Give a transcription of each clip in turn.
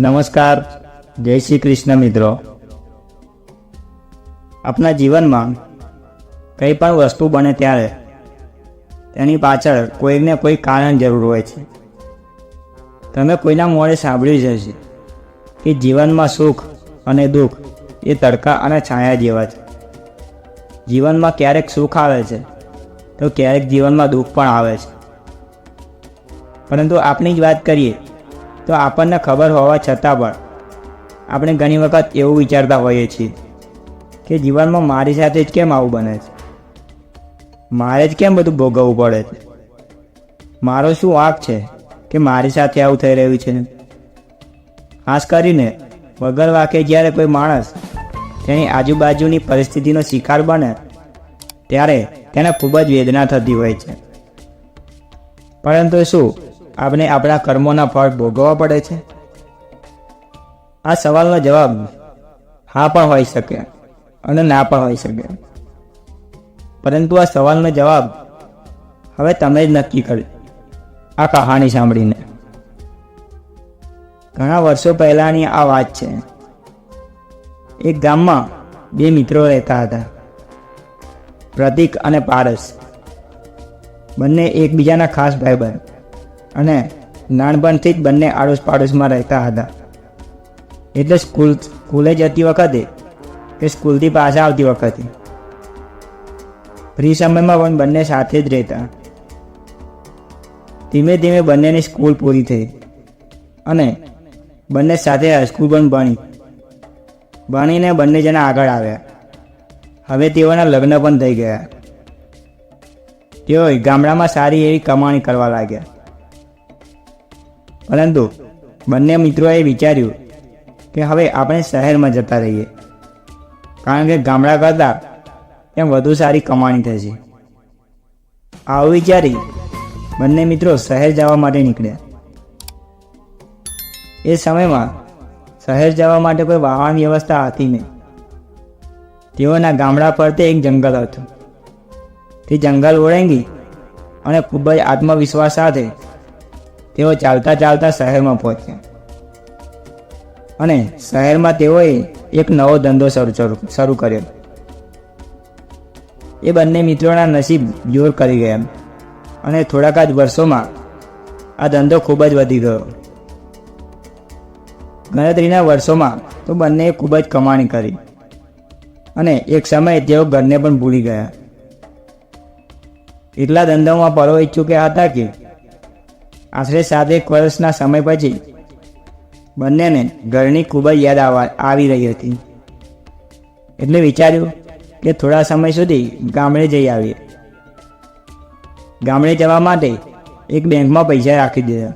નમસ્કાર. જય શ્રી કૃષ્ણ મિત્રો. આપણા જીવનમાં કંઈ પણ વસ્તુ બને ત્યારે તેની પાછળ કોઈને કોઈ કારણ જરૂર હોય છે. તમે કોઈના મોડે સાંભળ્યું જ હશે કે જીવનમાં સુખ અને દુઃખ એ તડકા અને છાયા જેવા છે. જીવનમાં ક્યારેક સુખ આવે છે, તો ક્યારેક જીવનમાં દુઃખ પણ આવે છે. પરંતુ આપણી જ વાત કરીએ તો આપણને ખબર હોવા છતાં પણ આપણે ઘણી વખત એવું વિચારતા હોઈએ છીએ કે જીવનમાં મારી સાથે જ કેમ આવું બને છે? મારે જ કેમ બધું ભોગવવું પડે છે? મારો શું વાંક છે કે મારી સાથે આવું થઈ રહ્યું છે? ખાસ કરીને વગર વાંકે જ્યારે કોઈ માણસ તેની આજુબાજુની પરિસ્થિતિનો શિકાર બને, ત્યારે તેને ખૂબ જ વેદના થતી હોય છે. પરંતુ શું આપણે આપણા કર્મોના ફળ ભોગવવા પડે છે? આ સવાલનો જવાબ હા પણ હોઈ શકે અને ના પણ હોઈ શકે. પરંતુ આ સવાલનો જવાબ હવે તમે જ નક્કી કર્યો આ કહાણી સાંભળીને. ઘણા વર્ષો પહેલાંની આ વાત છે. એક ગામમાં બે મિત્રો રહેતા હતા, પ્રતિક અને પારસ. બંને એકબીજાના ખાસ ભાઈબંધ. અને નાનપણથી જ બંને આડોશ પાડોશમાં રહેતા હતા. એટલે સ્કૂલ, સ્કૂલે જતી વખતે કે સ્કૂલથી પાછા આવતી વખતે. ફ્રી સમયમાં પણ બંને સાથે જ રહેતા. ધીમે ધીમે બંનેની સ્કૂલ પૂરી થઈ અને બંને સાથે હાઈસ્કૂલ પણ ભણી. ભણીને બંને જણા આગળ આવ્યા. હવે તેઓના લગ્ન પણ થઈ ગયા. તેઓ ગામડામાં સારી એવી કમાણી કરવા લાગ્યા. પરંતુ બંને મિત્રોએ વિચાર્યું કે હવે આપણે શહેરમાં જતા રહીએ. કારણ કે ગામડા કરતાં એમ વધુ સારી કમાણી થશે આવું વિચારી બંને મિત્રો શહેર જવા માટે નીકળ્યા. એ સમયમાં શહેર જવા માટે કોઈ વાહન વ્યવસ્થા હતી નહીં. તેઓના ગામડા ફરતે એક જંગલ હતું. તે જંગલ ઓળંગી અને ખૂબ જ આત્મવિશ્વાસ સાથે તેઓ ચાલતા ચાલતા શહેરમાં પહોંચ્યા. અને શહેરમાં તેઓએ એક નવો ધંધો શરૂ કર્યો. એ બંને મિત્રોના નસીબ જોર કરી ગયા. અને થોડાક જ વર્ષોમાં આ ધંધો ખૂબ જ વધી ગયો. ગણતરીના વર્ષોમાં તો બંનેએ ખૂબ જ કમાણી કરી. અને એક સમયે તેઓ ઘરને પણ ભૂલી ગયા. એટલા ધંધામાં પરોવી ચૂક્યા હતા કે આશરે સાતેક વર્ષના સમય પછી બંનેને ઘરની ખૂબ જ યાદ આવવા આવી રહી હતી. એટલે વિચાર્યું કે થોડા સમય સુધી ગામડે જઈ આવીએ. ગામડે જવા માટે એક બેંકમાં પૈસા રાખી દીધા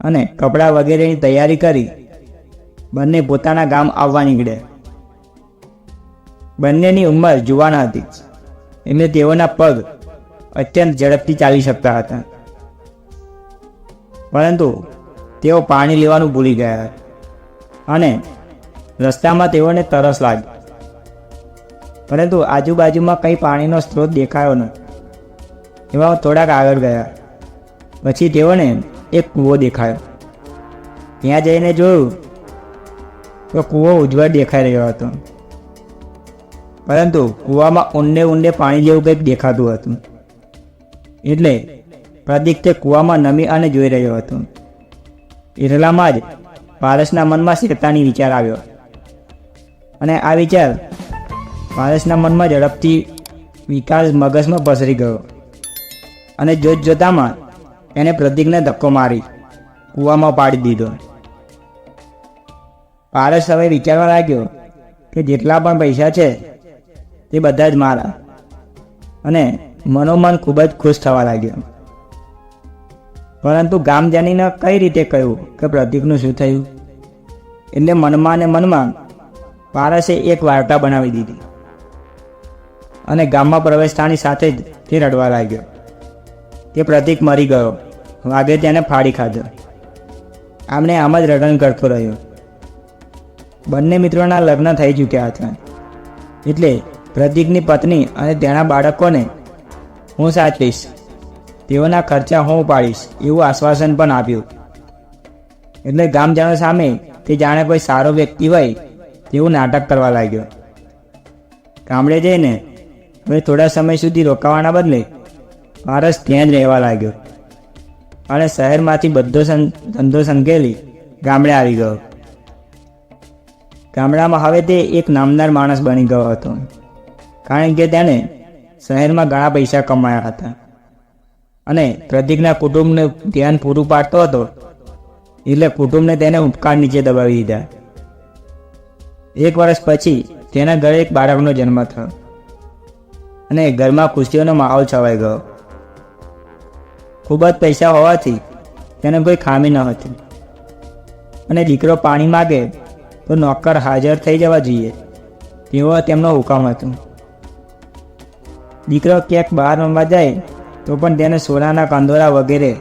અને કપડાં વગેરેની તૈયારી કરી બંને પોતાના ગામ આવવા નીકળ્યા. બંનેની ઉંમર જુવાન હતી એટલે તેઓના પગ અત્યંત ઝડપથી ચાલી શકતા હતા. પરંતુ તેઓ પાણી લેવાનું ભૂલી ગયા અને રસ્તામાં તેઓને તરસ લાગી. પરંતુ આજુબાજુમાં કંઈ પાણીનો સ્ત્રોત દેખાયો ન. એવા થોડાક આગળ ગયા. પછી તેઓને એક કૂવો દેખાયો. ત્યાં જઈને જોયું તો કૂવો ઉજ્જવળ દેખાઈ રહ્યો હતો. પરંતુ કૂવામાં ઊંડે ઊંડે પાણી જેવું કંઈક દેખાતું હતું. એટલે પ્રદીપ તે કૂવામાં નમી અને જોઈ રહ્યો હતો. એટલામાં જ પારસના મનમાં શેતાની વિચાર આવ્યો. અને આ વિચાર પારસના મનમાં ઝડપથી વિકાસ મગજમાં પસરી ગયો. અને જોત જોતામાં એને પ્રતિકને ધક્કો મારી, કૂવામાં પાડી દીધો. પારસ હવે વિચારવા લાગ્યો કે જેટલા પણ પૈસા છે, તે બધા જ મારા. અને મનોમન ખૂબ જ ખુશ થવા લાગ્યો. પરંતુ ગામજાનીને કઈ રીતે કહ્યું કે પ્રતિકનું શું થયું? એટલે મનમાં ને મનમાં પારસે એક વાર્તા બનાવી દીધી. અને ગામમાં પ્રવેશતાની સાથે જ તે રડવા લાગ્યો. તે પ્રતિક મરી ગયો. વાઘે તેને ફાડી ખાધો. આમને આમ જ રડન કરતો રહ્યો. બંને મિત્રોના લગ્ન થઈ ચૂક્યા હતા. એટલે પ્રતિકની પત્ની અને તેના બાળકોને હું સાચવીશ. તેઓના ખર્ચા હું પાડીશ એવું આશ્વાસન પણ આપ્યું. એટલે ગામજનો સામે તે જાણે કોઈ સારો વ્યક્તિ હોય, તેવું નાટક કરવા લાગ્યો. ગામડે જઈને હવે થોડા સમય સુધી રોકાવાના બદલે પારસ ત્યાં જ રહેવા લાગ્યો. અને શહેરમાંથી બધો ધંધો સંકેલી ગામડે આવી ગયો. ગામડામાં હવે તે એક નામદાર માણસ બની ગયો હતો. કારણ કે તેણે શહેરમાં ઘણા પૈસા કમાયા હતા. અને પ્રતિકના કુટુંબને ધ્યાન પૂરું પાડતો હતો. એટલે કુટુંબને તેને ઉપકાર નીચે દબાવી દીધા. એક વર્ષ પછી તેના ઘરે એક બાળકનો જન્મ થયો અને ઘરમાં ખુશીઓનો માહોલ છવાઈ ગયો. ખૂબ જ પૈસા હોવાથી તેને કોઈ ખામી ન હતી. અને દીકરો પાણી માગે તો નોકર હાજર થઈ જવા જોઈએ. તેવો તેમનો હુકમ હતો. દીકરો ક્યાંક બહાર રમવા જાય તો પણ તેને સોનાના કંદોરા વગેરે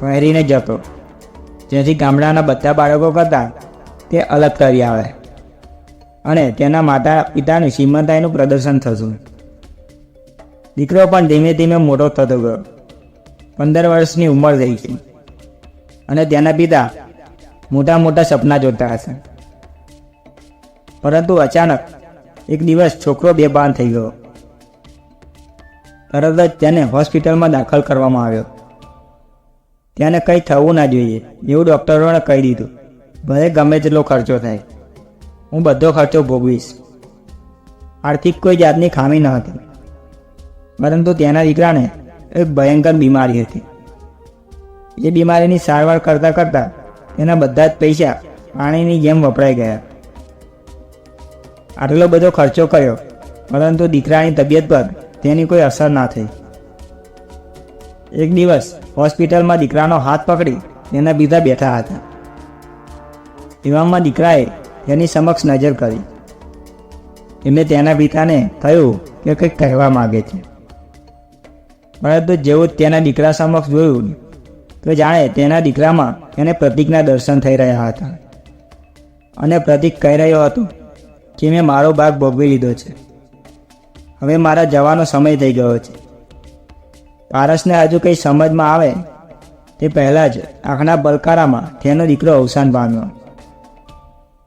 પહેરીને જતો. જેથી ગામડાના બધા બાળકો કરતાં તે અલગ કરી આવે અને તેના માતા પિતાની શ્રીમંતાઈનું પ્રદર્શન થતું. દીકરો પણ ધીમે ધીમે મોટો થતો ગયો. પંદર વર્ષની ઉંમર થઈ ગઈ. અને તેના પિતા મોટા મોટા સપના જોતા હશે. પરંતુ અચાનક એક દિવસ છોકરો બેભાન થઈ ગયો. તરત જ તેને હોસ્પિટલમાં દાખલ કરવામાં આવ્યો. તેને કંઈ થવું ના જોઈએ, એવું ડૉક્ટરોને કહી દીધું. ભલે ગમે તેટલો ખર્ચો થાય. હું બધો ખર્ચો ભોગવીશ. આર્થિક કોઈ જાતની ખામી ન હતી. પરંતુ તેના દીકરાને એક ભયંકર બીમારી હતી. એ બીમારીની સારવાર કરતાં કરતાં તેના બધા જ પૈસા પાણીની જેમ વપરાઈ ગયા. આટલો બધો ખર્ચો કર્યો, પરંતુ દીકરાની તબિયત પર તેની કોઈ અસર ના થઈ. એક દિવસ હોસ્પિટલમાં દીકરાનો હાથ પકડી તેના બીજા બેઠા હતા. એવામાં દીકરાએ તેની સમક્ષ નજર કરી. એટલે તેના પિતાને થયું કે કંઈક કહેવા માગે છે. પરંતુ જેવું તેના દીકરા સમક્ષ જોયું, તો જાણે તેના દીકરામાં તેને પ્રતિકના દર્શન થઈ રહ્યા હતા. અને પ્રતિક કહી રહ્યો હતો કે, મેં મારો ભાગ ભોગવી લીધો છે. હવે મારા જવાનો સમય થઈ ગયો છે. પારસને હજુ કંઈ સમજમાં આવે? તે પહેલાં જ આંખના બલકારામાં તેનો દીકરો અવસાન પામ્યો.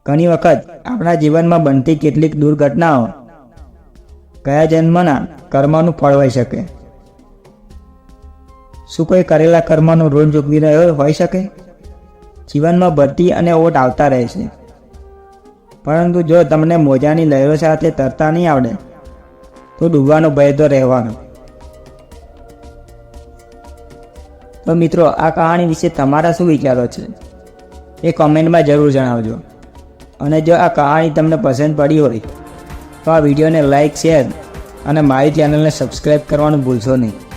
ઘણી વખત આપણા જીવનમાં બનતી કેટલીક દુર્ઘટનાઓ કયા જન્મના કર્મનું ફળ હોઈ શકે? શું કોઈ કરેલા કર્મનું ઋણ ચૂકવી રહ્યો હોઈ શકે? જીવનમાં ભરતી અને ઓટ આવતા રહે છે. પરંતુ જો તમને મોજાની લહેરો સાથે તરતા નહીં આવડે તો ડૂબવાનો ભય તો રહેવાનો. તો મિત્રો, આ કહાણી વિશે તમારા શું વિચારો છે? એ કોમેન્ટમાં જરૂર જણાવજો. અને જો આ કહાણી તમને પસંદ પડી હોય, તો આ વિડીયોને લાઇક શેર અને મારી ચેનલને સબસ્ક્રાઈબ કરવાનું ભૂલશો નહીં.